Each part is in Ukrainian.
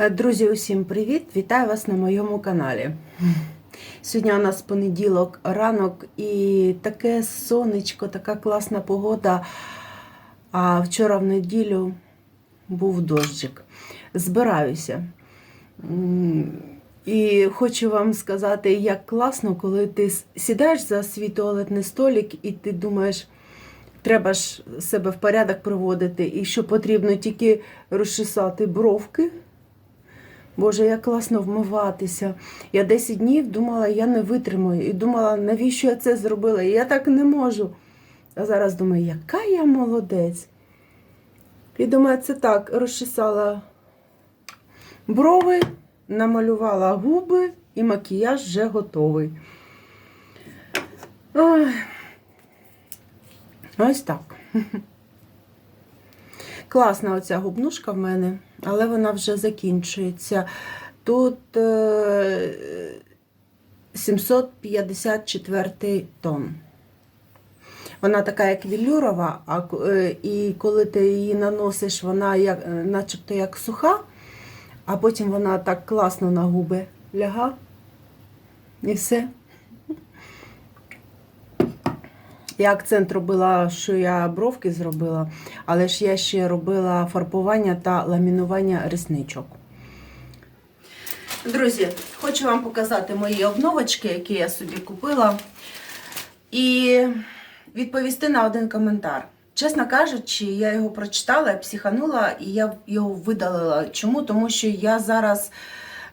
Е, Друзі, усім привіт! Вітаю вас на моєму каналі. Сьогодні у нас понеділок, ранок і таке сонечко, така класна погода. А вчора в неділю був дощик. Збираюся. І хочу вам сказати, як класно, коли ти сідаєш за свій туалетний столик і ти думаєш, треба ж себе в порядок приводити, і що потрібно тільки розчесати бровки. Боже, як класно вмиватися. Я 10 днів думала, я не витримаю. І думала, навіщо я це зробила? І я так не можу. А зараз думаю, яка я молодець. І думаю, це так, розчесала брови, намалювала губи і макіяж вже готовий. Ой. Ось так. Класна оця губнушка в мене, але вона вже закінчується. Тут е, 754 тон. Вона така, як велюрова, а, е, і коли ти її наносиш, вона як, е, начебто як суха, а потім вона так класно на губи ляга. І все. Я акцент робила, що я бровки зробила, але ж я ще робила фарбування та ламінування ресничок. Друзі, хочу вам показати мої обновочки, які я собі купила, і відповісти на один коментар. Чесно кажучи, я його прочитала, психанула і я його видалила. Чому? Тому що я зараз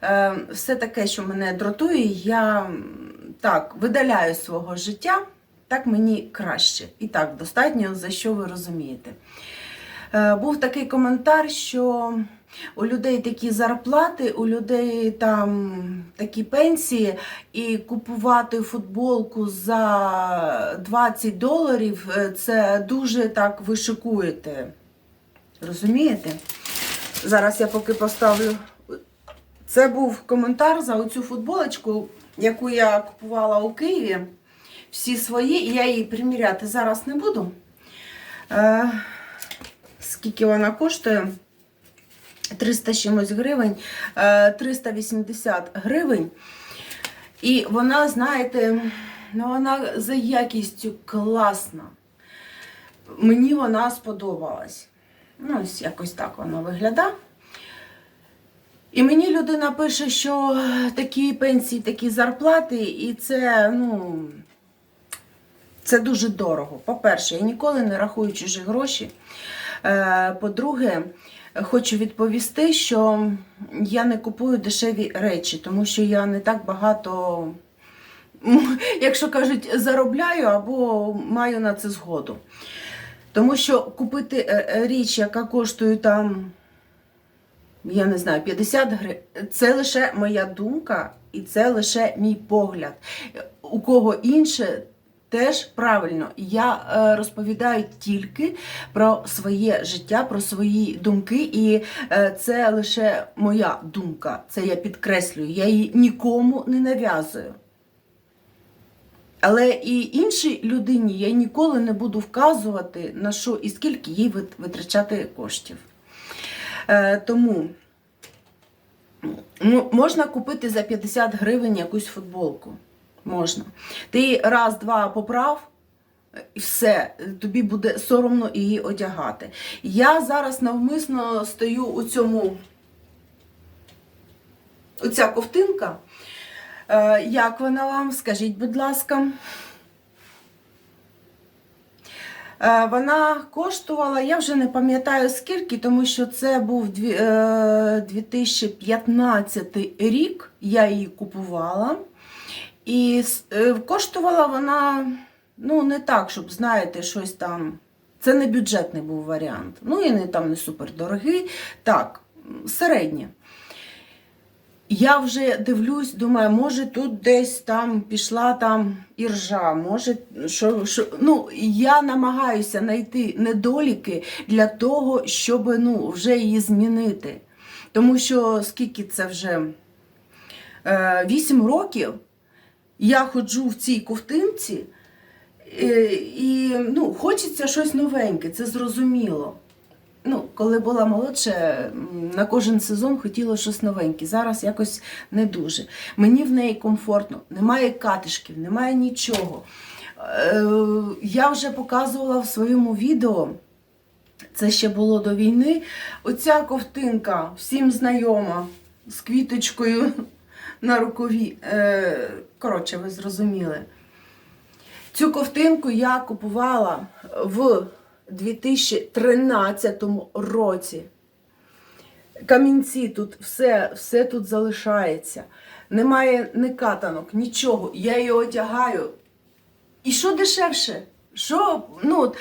е, все таке, що мене дратує, я так видаляю свого життя, так мені краще. І так, достатньо, за що ви розумієте. Е, був такий коментар, що у людей такі зарплати, у людей там такі пенсії, і купувати футболку за 20 доларів е, це дуже так ви шикуєте. Розумієте? Зараз я поки поставлю. Це був коментар за оцю футболочку, яку я купувала у Києві. Всі свої, і я її приміряти зараз не буду. Е, скільки вона коштує? 300 чимось гривень, е, 380 гривень. І вона, знаєте, ну вона за якістю класна. Мені вона сподобалась. Ну, ось якось так вона виглядає. І мені людина пише, що такі пенсії, такі зарплати, і це, ну, це дуже дорого. По-перше, я ніколи не рахую чужі гроші. Е, По-друге, хочу відповісти, що я не купую дешеві речі, тому що я не так багато, якщо кажуть, заробляю або маю на це згоду. Тому що купити е, е, річ, яка коштує там, я не знаю, 50 гривень, це лише моя думка і це лише мій погляд. У кого інше теж правильно. Я е, розповідаю тільки про своє життя, про свої думки, і е, це лише моя думка. Це я підкреслюю. Я її нікому не нав'язую. Але і іншій людині я ніколи не буду вказувати, на що і скільки їй витрачати коштів. Е, тому ну, можна купити за 50 гривень якусь футболку. Можна. Ти раз-два поправ, і все, тобі буде соромно її одягати. Я зараз навмисно стою у цьому. Оця ковтинка. Е, Як вона вам? Скажіть, будь ласка. Е, Вона коштувала, я вже не пам'ятаю скільки, тому що це був дві- е, 2015 рік, я її купувала. І е, коштувала вона, ну, не так, щоб, знаєте, щось там. Це не бюджетний був варіант. Ну, і не там не супердорогий. Так, середнє. Я вже дивлюсь, думаю, може тут десь там пішла там іржа, може, що, що. Ну, я намагаюся знайти недоліки для того, щоб ну, вже її змінити. Тому що скільки це вже е, 8 років я ходжу в цій ковтинці, е, і ну, хочеться щось новеньке, це зрозуміло. ну, коли була молодша, на кожен сезон хотіла щось новеньке. Зараз якось не дуже. Мені в неї комфортно, немає катишків, немає нічого. Е, Я вже показувала в своєму відео. Це ще було до війни. Оця ковтинка всім знайома з квіточкою на рукаві. Коротше, ви зрозуміли. Цю ковтинку я купувала в 2013 році. Камінці тут, все, все тут залишається. Немає ні катанок, нічого. Я її одягаю. І що дешевше? Що ну,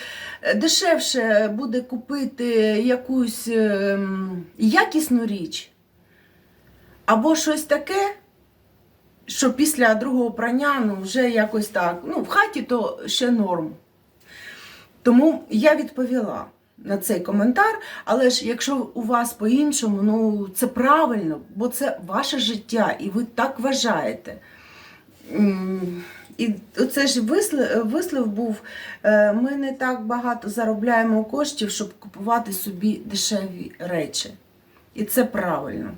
дешевше буде купити якусь ем, якісну річ? Або щось таке, що після другого прання ну, вже якось так. Ну, в хаті то ще норм. Тому я відповіла на цей коментар, але ж якщо у вас по-іншому, ну це правильно, бо це ваше життя, і ви так вважаєте. І оце ж вислів, вислів був: е, ми не так багато заробляємо коштів, щоб купувати собі дешеві речі. І це правильно.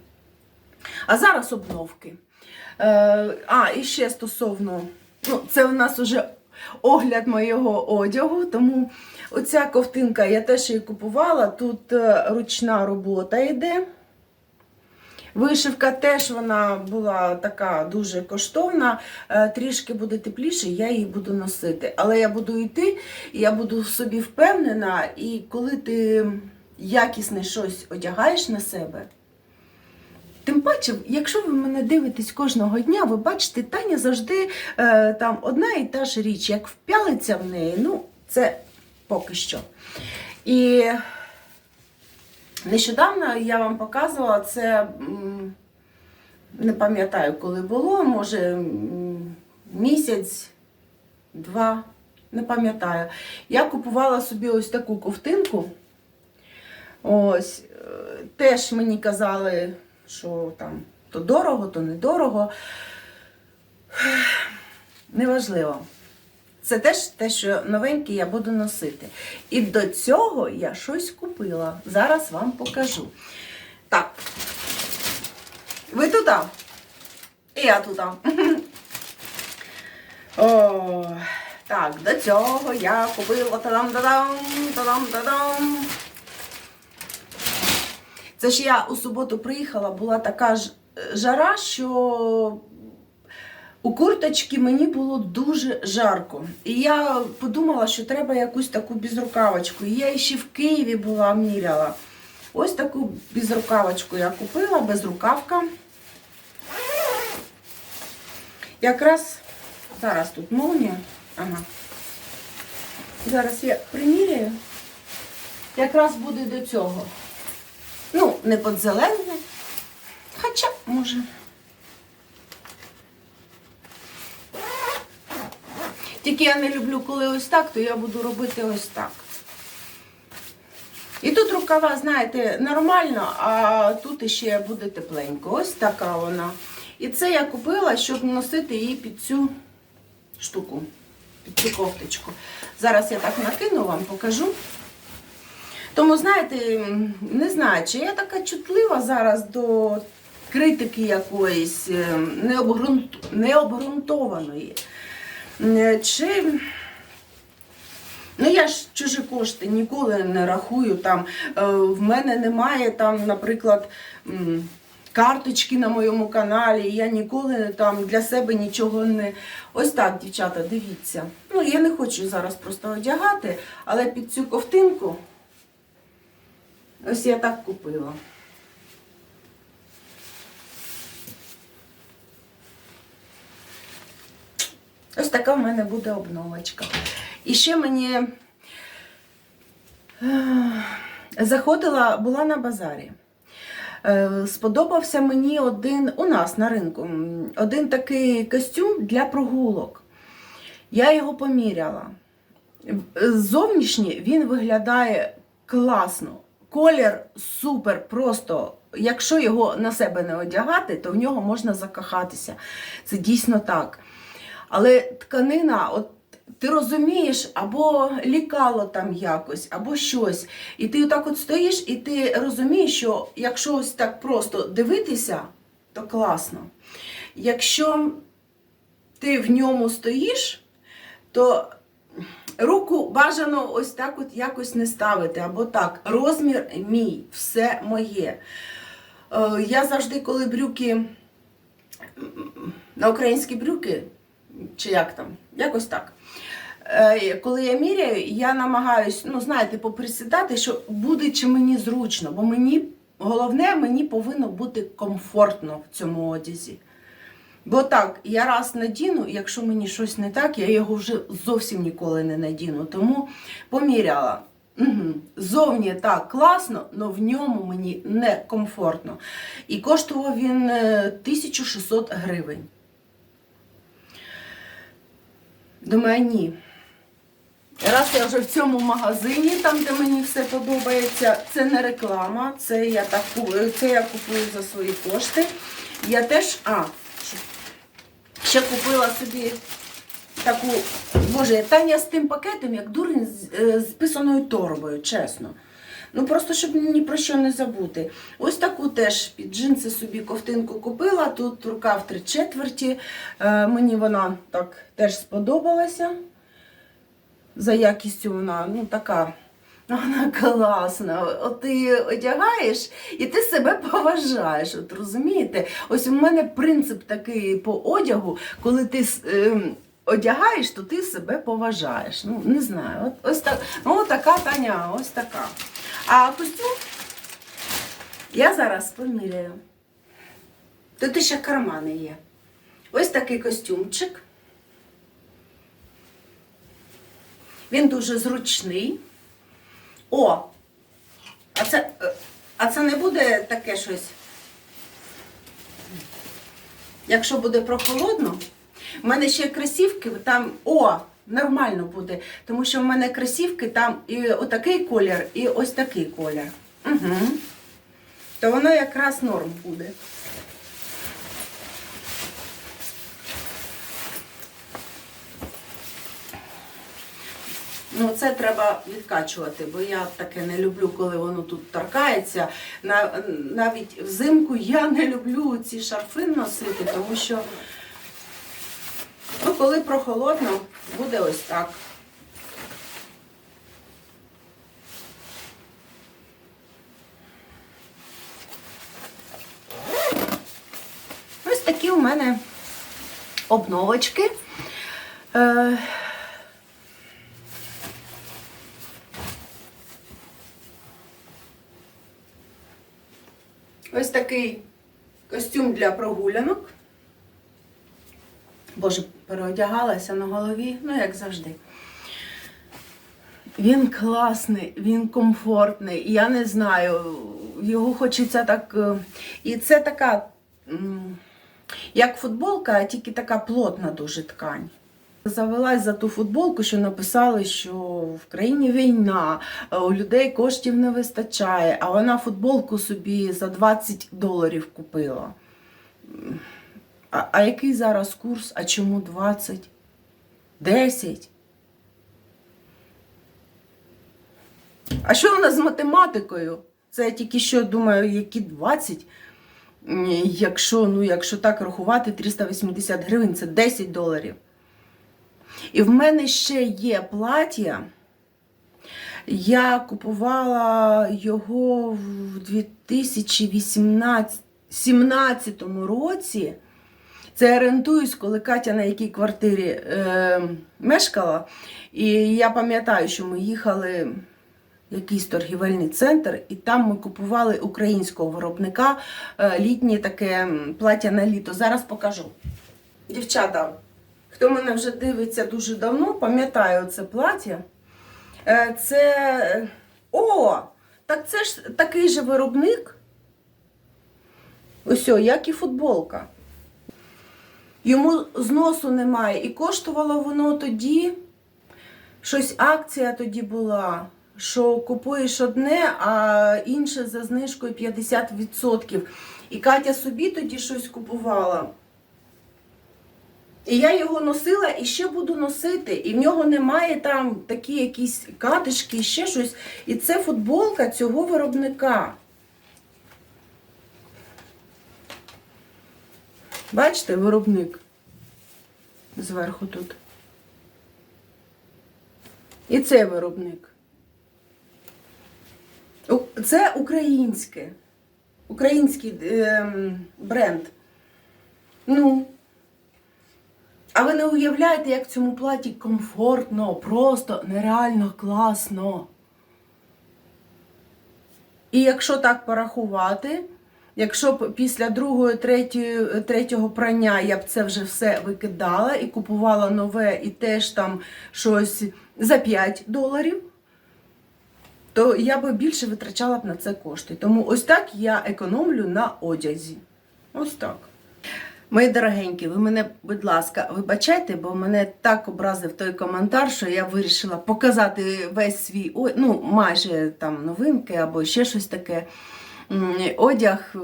А зараз обновки. Е, А, і ще стосовно, ну, це у нас вже огляд моєго одягу, тому оця ковтинка я теж її купувала. Тут е, ручна робота йде. Вишивка теж вона була така дуже коштовна, Е, трішки буде тепліше, я її буду носити. Але я буду йти, я буду собі впевнена, і коли ти якісне щось одягаєш на себе. Тим паче, якщо ви мене дивитесь кожного дня, ви бачите, Таня завжди е, там одна і та ж річ, як вп'ялиться в неї, ну, це поки що. І нещодавно я вам показувала це, не пам'ятаю, коли було, може місяць, два, не пам'ятаю. Я купувала собі ось таку ковтинку. Ось, е, теж мені казали, що там то дорого, то недорого. Неважливо. Це теж те, що новеньке я буду носити. І до цього я щось купила. Зараз вам покажу. Так. Ви туди? І я туди. О, так, до цього я купила тадам-тадам, тадам-тадам. Це ж я у суботу приїхала, була така ж е, жара, що у курточці мені було дуже жарко. І я подумала, що треба якусь таку безрукавочку. І я ще в Києві була, міряла. Ось таку безрукавочку я купила, безрукавка. Якраз зараз тут молнія. Ага. Зараз я приміряю. Якраз буде до цього. Ну, не під зелене. Хоча, може. Тільки я не люблю, коли ось так, то я буду робити ось так. І тут рукава, знаєте, нормально, а тут іще буде тепленько. Ось така вона. І це я купила, щоб носити її під цю штуку, під цю кофточку. Зараз я так накину вам, покажу. Тому, знаєте, не знаю, чи я така чутлива зараз до критики якоїсь е, необґрунт- необґрунтованої. Е, Чи Ну, я ж чужі кошти ніколи не рахую. Там, е, в мене немає, там, наприклад, карточки на моєму каналі. Я ніколи там для себе нічого не. Ось так, дівчата, дивіться. Ну, я не хочу зараз просто одягати, але під цю ковтинку ось я так купила. Ось така в мене буде обновочка. І ще мені е, заходила, була на базарі. Е, Сподобався мені один у нас на ринку один такий костюм для прогулок. Я його поміряла. Зовнішній він виглядає класно. Колір супер, просто. Якщо його на себе не одягати, то в нього можна закохатися. Це дійсно так. Але тканина, от ти розумієш, або лікало там якось, або щось. І ти отак от стоїш, і ти розумієш, що якщо ось так просто дивитися, то класно. Якщо ти в ньому стоїш, то руку бажано ось так от якось не ставити, або так. Розмір мій, все моє. Е, Я завжди, коли брюки на українські брюки, чи як там, якось так. Е, Коли я міряю, я намагаюсь, ну знаєте, поприсідати, що буде чи мені зручно, бо мені головне, мені повинно бути комфортно в цьому одязі. Бо так, я раз надіну, якщо мені щось не так, я його вже зовсім ніколи не надіну. Тому поміряла. Угу. Зовні так класно, але в ньому мені не комфортно. І коштував він е, 1600 гривень. Думаю, ні. Раз я вже в цьому магазині, там, де мені все подобається, це не реклама, це я так ку- це я купую за свої кошти. Я теж. А, ще- купила собі таку. Боже, Таня з тим пакетом, як дурень з, е, з писаною торбою, чесно. Ну просто щоб ні про що не забути. Ось таку теж під джинси собі ковтинку купила. Тут рука в три четверті. Е, мені вона так теж сподобалася. За якістю вона ну така. Вона класна. От ти одягаєш і ти себе поважаєш. От розумієте? Ось у мене принцип такий по одягу, коли ти ем, одягаєш, то ти себе поважаєш. Ну, не знаю. От, ось так. Ну, така Таня, ось така. А костюм я зараз поміряю. Тут ще кармани є. Ось такий костюмчик. Він дуже зручний. О! А це, е, а це не буде таке щось. Якщо буде прохолодно, в мене ще кросівки, там, о, нормально буде. Тому що в мене кросівки там і отакий колір, і ось такий колір. Угу. То воно якраз норм буде. Ну, це треба відкачувати, бо я таке не люблю, коли воно тут торкається. Навіть взимку я не люблю ці шарфи носити, тому що ну, коли прохолодно, буде ось так. Ось такі у мене обновочки. Ось такий костюм для прогулянок. Боже, переодягалася на голові, ну як завжди. Він класний, він комфортний. Я не знаю, його хочеться так. е, І це така, як футболка, а тільки така плотна дуже ткань. Завелась за ту футболку, що написали, що в країні війна, е, у людей коштів не вистачає, а вона футболку собі за 20 доларів купила. А, а який зараз курс? А чому 20? 10? А що нас з математикою? Це я тільки що думаю, які 20? Якщо, ну, якщо так рахувати, 380 гривень це 10 доларів. І в мене ще є плаття. Я купувала його в 2017 році. Це я орієнтуюсь, коли Катя на якій квартирі е, мешкала. І я пам'ятаю, що ми їхали в якийсь торгівельний центр, і там ми купували українського виробника е, літнє таке плаття на літо. Зараз покажу. Дівчата, хто мене вже дивиться дуже давно, пам'ятаю це плаття. Е, Це. О! Так це ж такий же виробник. Ось, як і футболка. Йому зносу немає. І коштувало воно тоді. Щось акція тоді була, що купуєш одне, а інше за знижкою 50%. І Катя собі тоді щось купувала. І я його носила і ще буду носити. І в нього немає там такі якісь катишки, ще щось. І це футболка цього виробника. Бачите, виробник зверху тут. І це виробник. Це українське. Український ем, бренд. Ну. А ви не уявляєте, як в цьому платі комфортно, просто нереально класно. І якщо так порахувати, якщо б після другого, третьої, третього прання я б це вже все викидала і купувала нове, і теж там щось за 5 доларів, то я би більше витрачала б на це кошти. Тому ось так я економлю на одязі. Ось так. Мої дорогенькі, ви мене, будь ласка, вибачайте, бо мене так образив той коментар, що я вирішила показати весь свій ну, майже там новинки або ще щось таке. Одяг. е,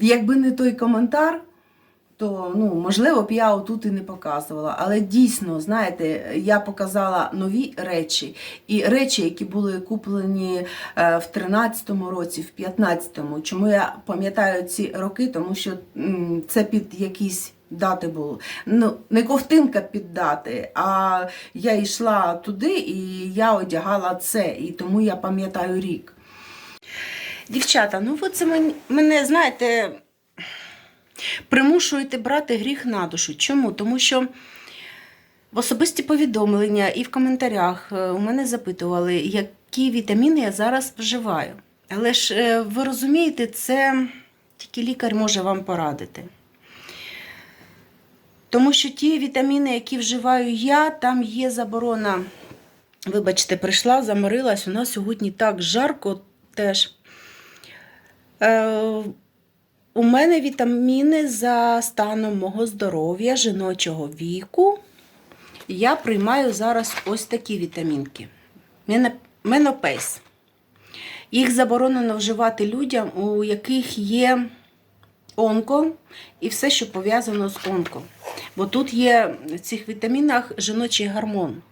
Якби не той коментар, то ну, можливо б я отут і не показувала. Але дійсно, знаєте, я показала нові речі. І речі, які були куплені е, в 13-му році, в 15-му. Чому я пам'ятаю ці роки? Тому що це під якісь дати було. Ну, не ковтинка під дати, а я йшла туди і я одягала це. І тому я пам'ятаю рік. Дівчата, ну ви це мен- мене, знаєте, примушуєте брати гріх на душу. Чому? Тому що в особисті повідомлення і в коментарях е, у мене запитували, які вітаміни я зараз вживаю. Але ж е, ви розумієте, це тільки лікар може вам порадити. Тому що ті вітаміни, які вживаю я, там є заборона. Вибачте, прийшла, заморилась. У нас сьогодні так жарко теж. У мене вітаміни за станом мого здоров'я, жіночого віку. Я приймаю зараз ось такі вітамінки. Менопейс. Їх заборонено вживати людям, у яких є онко і все, що пов'язано з онко. Бо тут є в цих вітамінах жіночий гормон.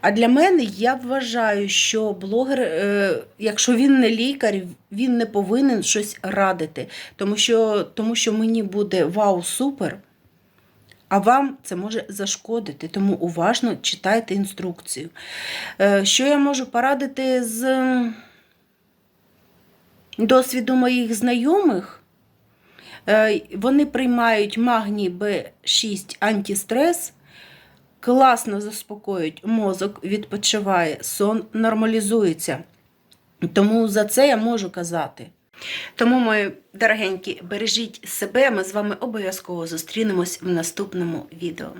А для мене я вважаю, що блогер, е, якщо він не лікар, він не повинен щось радити. Тому що, тому що мені буде вау, супер, а вам це може зашкодити. Тому уважно читайте інструкцію. Е, Що я можу порадити з досвіду моїх знайомих? Е, Вони приймають магній Б6 антистрес, класно заспокоюють мозок, відпочиває, сон нормалізується. Тому за це я можу казати. Тому, мої дорогенькі, бережіть себе, ми з вами обов'язково зустрінемось в наступному відео.